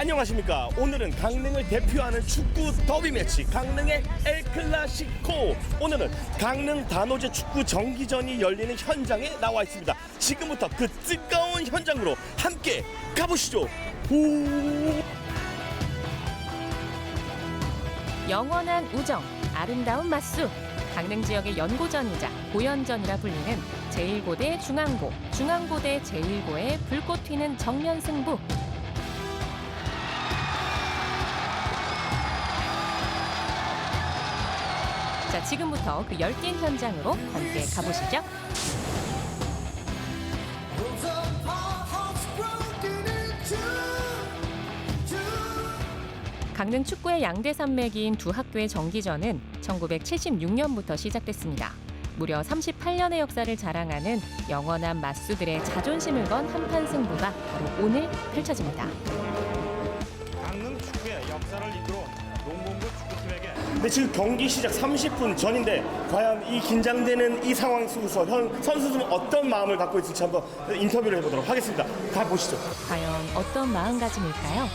안녕하십니까. 오늘은 강릉을 대표하는 축구 더비 매치 강릉의 엘 클라시코. 오늘은 강릉 단오제 축구 정기전이 열리는 현장에 나와 있습니다. 지금부터 그 뜨거운 현장으로 함께 가보시죠. 오. 영원한 우정, 아름다운 맞수. 강릉 지역의 연고전이자 고연전이라 불리는 제1고대 중앙고, 중앙고대 제1고의 불꽃 튀는 정면 승부. 자, 지금부터 그 열띤 현장으로 함께 가보시죠. 강릉 축구의 양대 산맥인 두 학교의 정기전은 1976년부터 시작됐습니다. 무려 38년의 역사를 자랑하는 영원한 맞수들의 자존심을 건 한판 승부가 바로 오늘 펼쳐집니다. 강릉 축구의 역사를 이끌어 축구팀에게 근데 지금 경기 시작 30분 전인데 과연 이 긴장되는 이 상황 속에서 현 선수들은 어떤 마음을 갖고 있을지 한번 인터뷰를 해보도록 하겠습니다. 가 보시죠. 과연 어떤 마음가짐일까요?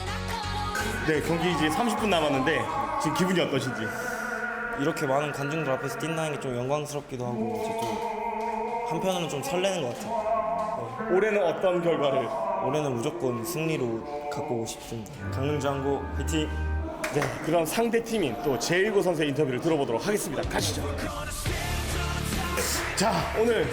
네, 경기 이제 30분 남았는데 지금 기분이 어떠신지? 이렇게 많은 관중들 앞에서 뛴다는 게 좀 영광스럽기도 하고 이제 또 한편으로는 좀 설레는 것 같아요. 올해는 어떤 결과를? 올해는 무조건 승리로 갖고 오고 싶습니다. 강릉 장고 화이팅! 네, 그럼 상대 팀인 또 제1고 선수의 인터뷰를 들어보도록 하겠습니다. 가시죠. 자, 오늘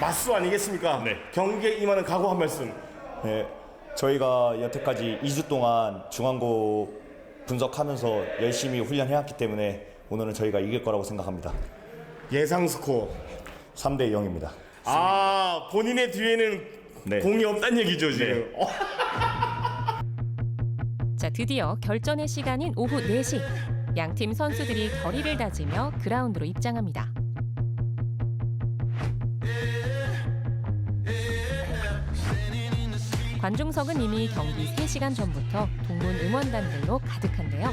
맞수 아니겠습니까? 네. 경기에 임하는 각오 한 말씀. 네, 저희가 여태까지 2주 동안 중앙고 분석하면서 열심히 훈련해왔기 때문에 오늘은 저희가 이길 거라고 생각합니다. 예상 스코어. 3대 0입니다. 아, 본인의 뒤에는 네. 공이 없다는 얘기죠, 지금. 어, 자, 드디어 결전의 시간인 오후 4시. 양팀 선수들이 결의를 다지며 그라운드로 입장합니다. 관중석은 이미 경기 3시간 전부터 동문 응원단들로 가득한데요.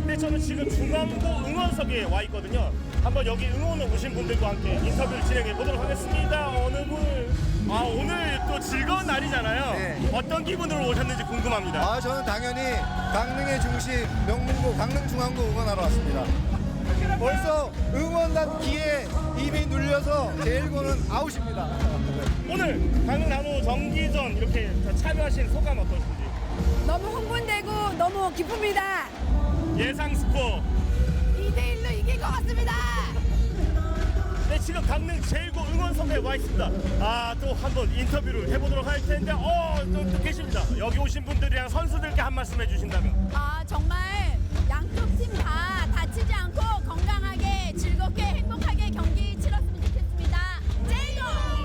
근데 저는 지금 중앙고 응원석에 와 있거든요. 한번 여기 응원에 오신 분들과 함께 인터뷰를 진행해 보도록 하겠습니다. 어느 분? 아 오늘 또 즐거운 날이잖아요. 네. 어떤 기분으로 오셨는지 궁금합니다. 아 저는 당연히 강릉의 중심 명문고 강릉중앙고 응원하러 왔습니다. 벌써 응원단 기에 이미 눌려서 제1고는 아웃입니다. 오늘 강릉 나노 정기전 이렇게 참여하신 소감 어떠신지? 너무 흥분되고 너무 기쁩니다. 예상 스코어. 2대 1로 이길 것 같습니다. 네 지금 강릉 제1고 응원석에 와 있습니다. 아 또 한번 인터뷰를 해보도록 할 텐데 어 또 또 계십니다. 여기 오신 분들이랑 선수들께 한 말씀 해주신다면. 아 정말 양쪽 팀 다 다치지 않고 건강하게 즐겁게 행복하게 경기 치렀으면 좋겠습니다. 제이고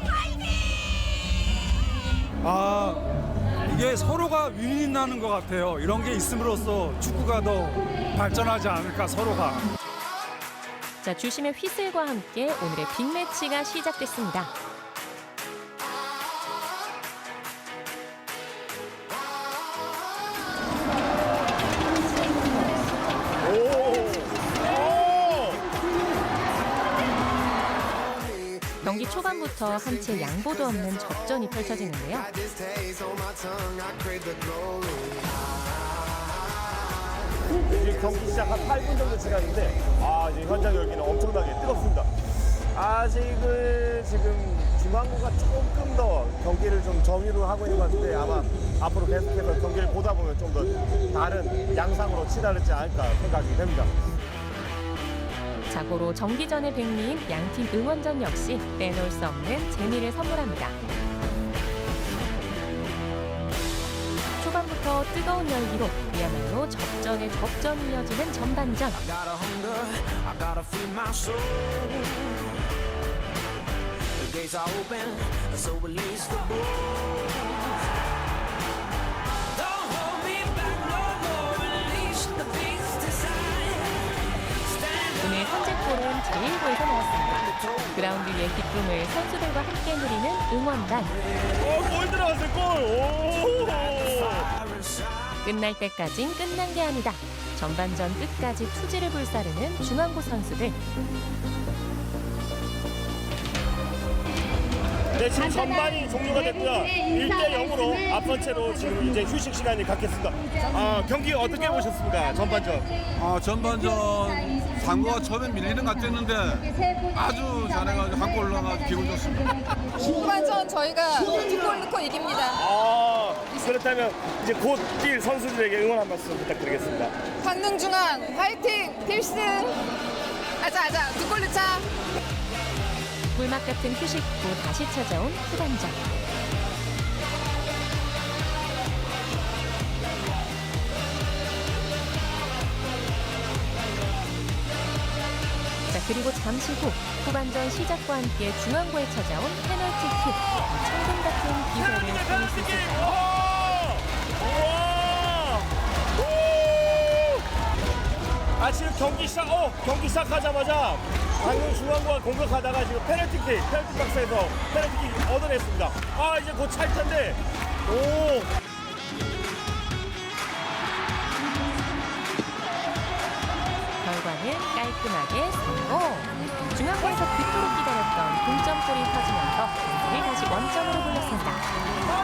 화이팅! 아 이게 서로가 윈이 나는 것 같아요. 이런 게 있음으로써 축구가 더 발전하지 않을까 서로가. 자, 주심의 휘슬과 함께 오늘의 빅매치가 시작됐습니다. 경기 초반부터 한채 양보도 없는 접전이 펼쳐지는데요. 지금 경기 시작 한 8분 정도 지났는데 아 이제 현장 열기는 엄청나게 뜨겁습니다. 아직은 지금 중앙고가 조금 더 경기를 좀 정의로 하고 있는 것 같은데 아마 앞으로 계속해서 경기를 보다 보면 좀 더 다른 양상으로 치달을지 않을까 생각이 됩니다. 자고로 정기전의 백미인 양팀 응원전 역시 빼놓을 수 없는 재미를 선물합니다. 초반부터 뜨거운 열기로 그야말로 접전의 접전이 이어지는 전반전. 그라운드 위의 기쁨을 선수들과 함께 누리는 응원단. 어골 들어갔어요 골. 오. 끝날 때까진 끝난 게 아니다. 전반전 끝까지 투지를 불사르는 중앙고 선수들. 네, 지금 전반이 종료가 됐고요. 1대 0으로 앞선 채로 지금 이제 휴식 시간이 갖겠습니다. 아, 경기 어떻게 보셨습니까? 전반전. 아, 전반전 상고가 처음에 밀리는 것 같았는데 아주 잘해가지고 한골 넣어가지고 기분 좋습니다. 후반전 저희가 두골 넣고 이깁니다. 아, 그렇다면 이제 곧 뛸 선수들에게 응원 한 말씀 부탁드리겠습니다. 강릉 중앙 화이팅 필승. 아자 아자 두골 넣자. 꿀맛 같은 휴식 후 다시 찾아온 후반전. 그리고 잠시 후 후반전 시작과 함께 중앙고에 찾아온 페널티킥. 천금 같은 기회를 보일 수! 우! 아 지금 경기 시작, 어 경기 시작하자마자 강릉 중앙고가 공격하다가 지금 페널티킥, 페널티 박스에서 페널티킥 얻어냈습니다. 아 이제 곧 찰 텐데, 오. 결과는 깔끔하게. 중앙고에서 그토록 기다렸던 동점골이 터지면서 경기를 다시 원점으로 돌렸습니다. 와!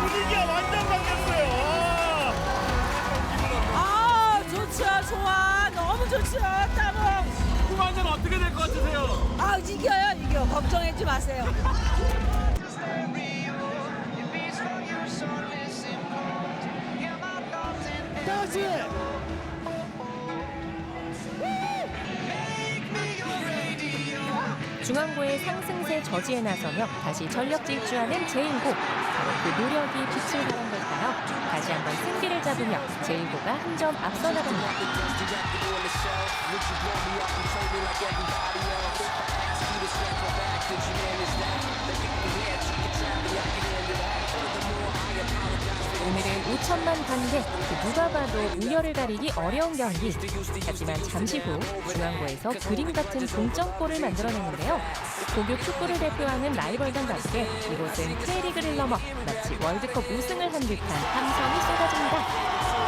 분위기가 완전 바뀌었어요. 와! 아 좋죠 좋아 너무 좋죠 따봉 후반전 어떻게 될 것 같으세요? 아 이겨요 이겨 걱정하지 마세요 중앙고의 상승세 저지에 나서며 다시 전력 질주하는 제일고 바로 그 노력이 빛을 발한 걸까요? 다시 한번 승기를 잡으며 제일고가 한 점 앞서 나갑니다. 천만 관객 그 누가 봐도 우열을 가리기 어려운 경기. 하지만 잠시 후 중앙고에서 그림 같은 동점골을 만들어냈는데요. 고교 축구를 대표하는 라이벌단과 함께 이곳은 K리그를 넘어 마치 월드컵 우승을 한 듯한 함성이 쏟아집니다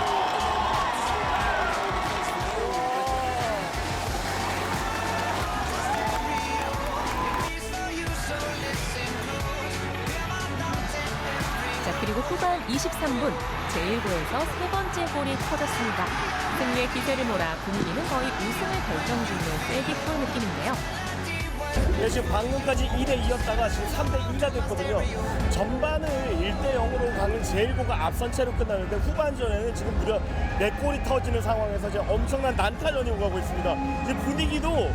자 그리고 후반 23분 제1구에서 세 번째 골이 터졌습니다. 승리의 기세를 몰아 분위기는 거의 우승을 결정짓는 쐐기골 느낌인데요. 네, 지금 방금까지 2대 2였다가 지금 3대 2가 됐거든요. 전반을 1대 0으로 가는 제일고가 앞선 채로 끝나는데 후반전에는 지금 무려 4골이 터지는 상황에서 지금 엄청난 난타전이 오가고 있습니다. 지금 분위기도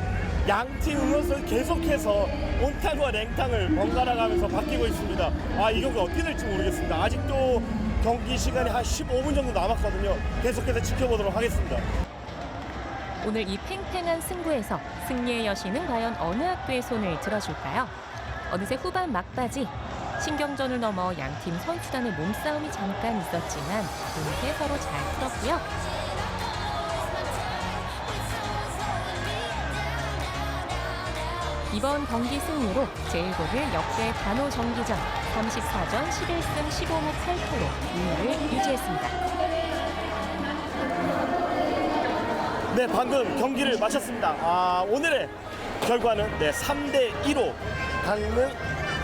양팀 응원선 계속해서 온탕과 냉탕을 번갈아 가면서 바뀌고 있습니다. 아, 이 경기 어떻게 될지 모르겠습니다. 아직도 경기 시간이 한 15분 정도 남았거든요. 계속해서 지켜보도록 하겠습니다. 오늘 이 팽팽한 승부에서 승리의 여신은 과연 어느 학교의 손을 들어줄까요? 어느새 후반 막바지 신경전을 넘어 양팀 선수단의 몸싸움이 잠깐 있었지만 은퇴 서로 잘 풀었고요. 이번 경기 승리로 제1고를 역대 단호 정기전 34전 11승 15무 8패로 2위를 유지했습니다. 네, 방금 경기를 마쳤습니다. 아, 오늘의 결과는 네, 3대 2로 강릉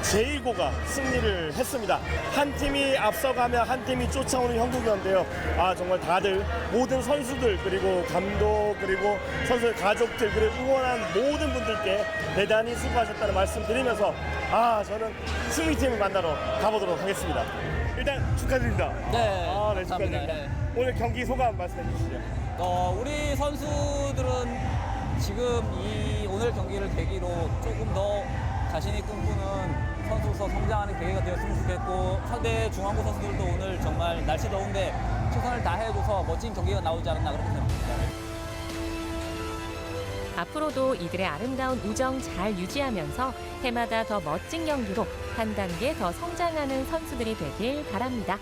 제1고가 승리를 했습니다. 한 팀이 앞서가면 한 팀이 쫓아오는 형국이었는데요. 아, 정말 다들 모든 선수들 그리고 감독 그리고 선수의 가족들 그리고 응원한 모든 분들께 대단히 수고하셨다는 말씀 드리면서 아, 저는 승리팀을 만나러 가보도록 하겠습니다. 일단 축하드립니다. 네, 아, 네, 감사합니다. 축하드립니다. 네. 오늘 경기 소감 말씀해 주시죠. 어, 우리 선수들은 지금 이 오늘 경기를 계기로 조금 더 자신이 꿈꾸는 선수로서 성장하는 계기가 되었으면 좋겠고 상대 중앙고 선수들도 오늘 정말 날씨 더운데 최선을 다해줘서 멋진 경기가 나오지 않았나 그렇게 생각합니다. 앞으로도 이들의 아름다운 우정 잘 유지하면서 해마다 더 멋진 경기로 한 단계 더 성장하는 선수들이 되길 바랍니다.